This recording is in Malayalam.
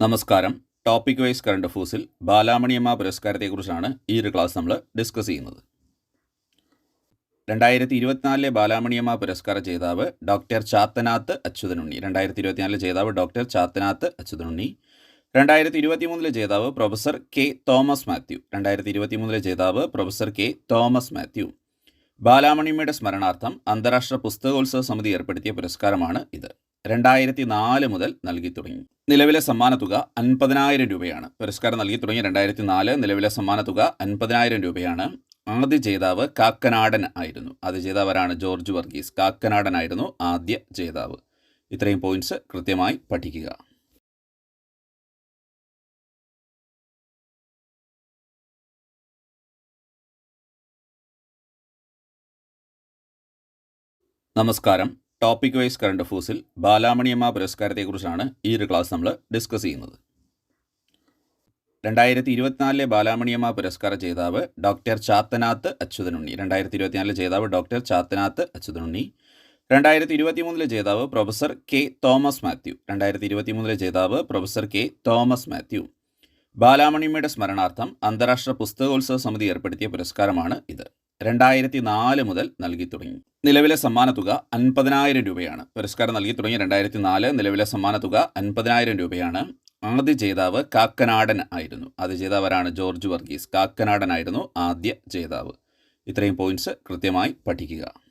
നമസ്കാരം. ടോപ്പിക് വൈസ് കറണ്ട് അഫേഴ്സിൽ ബാലാമണിയമ്മ പുരസ്കാരത്തെക്കുറിച്ചാണ് ഈ ഒരു ക്ലാസ് നമ്മൾ ഡിസ്കസ് ചെയ്യുന്നത്. രണ്ടായിരത്തി ഇരുപത്തിനാലിലെ ബാലാമണിയമ്മ പുരസ്കാര ജേതാവ് ഡോക്ടർ ചാത്തനാത്ത് അച്യുതനുണ്ണി. രണ്ടായിരത്തി ഇരുപത്തിനാലിലെ ജേതാവ് ഡോക്ടർ ചാത്തനാത്ത് അച്യുതനുണ്ണി. രണ്ടായിരത്തി ഇരുപത്തി മൂന്നിലെ ജേതാവ് പ്രൊഫസർ കെ തോമസ് മാത്യു. രണ്ടായിരത്തി ഇരുപത്തി മൂന്നിലെ ജേതാവ് പ്രൊഫസർ കെ തോമസ് മാത്യു. ബാലാമണിയമ്മയുടെ സ്മരണാർത്ഥം അന്താരാഷ്ട്ര പുസ്തകോത്സവ സമിതി ഏർപ്പെടുത്തിയ പുരസ്കാരമാണ് ഇത്. രണ്ടായിരത്തി നാല് മുതൽ നൽകി തുടങ്ങി. നിലവിലെ സമ്മാന തുക അൻപതിനായിരം രൂപയാണ്. പുരസ്കാരം നൽകി തുടങ്ങിയ രണ്ടായിരത്തി നാല് നിലവിലെ തുക അൻപതിനായിരം രൂപയാണ്. ആദ്യ ജേതാവ് കാക്കനാടൻ ആയിരുന്നു. ആദ്യ ജേതാവരാണ് ജോർജ് വർഗീസ്. കാക്കനാടൻ ആയിരുന്നു ആദ്യ ജേതാവ്. ഇത്രയും പോയിന്റ്സ് കൃത്യമായി പഠിക്കുക. നമസ്കാരം. ടോപ്പിക് വൈസ് കറണ്ട് അഫേഴ്സിൽ ബാലാമണിയമ്മ പുരസ്കാരത്തെക്കുറിച്ചാണ് ഈ ഒരു ക്ലാസ് നമ്മൾ ഡിസ്കസ് ചെയ്യുന്നത്. രണ്ടായിരത്തി ഇരുപത്തിനാലിലെ ബാലാമണിയമ്മ പുരസ്കാര ജേതാവ് ഡോക്ടർ ചാത്തനാത്ത് അച്യുതനുണ്ണി. രണ്ടായിരത്തി ഇരുപത്തിനാലിലെ ജേതാവ് ഡോക്ടർ ചാത്തനാത്ത് അച്യുതനുണ്ണി. രണ്ടായിരത്തി ഇരുപത്തി മൂന്നിലെ ജേതാവ് പ്രൊഫസർ കെ തോമസ് മാത്യു. രണ്ടായിരത്തി ഇരുപത്തി മൂന്നിലെ ജേതാവ് പ്രൊഫസർ കെ തോമസ് മാത്യു. ബാലാമണിയമ്മയുടെ സ്മരണാർത്ഥം അന്താരാഷ്ട്ര പുസ്തകോത്സവ സമിതി ഏർപ്പെടുത്തിയ പുരസ്കാരമാണ് ഇത്. രണ്ടായിരത്തി നാല് മുതൽ നൽകി തുടങ്ങി. നിലവിലെ സമ്മാന തുക അൻപതിനായിരം രൂപയാണ്. പുരസ്കാരം നൽകി തുടങ്ങിയ രണ്ടായിരത്തി നാല് നിലവിലെ തുക അൻപതിനായിരം രൂപയാണ്. ആദ്യ ജേതാവ് കാക്കനാടൻ ആയിരുന്നു. ആദ്യ ജേതാവരാണ് ജോർജ് വർഗീസ്. കാക്കനാടൻ ആയിരുന്നു ആദ്യ ജേതാവ്. ഇത്രയും പോയിന്റ്സ് കൃത്യമായി പഠിക്കുക.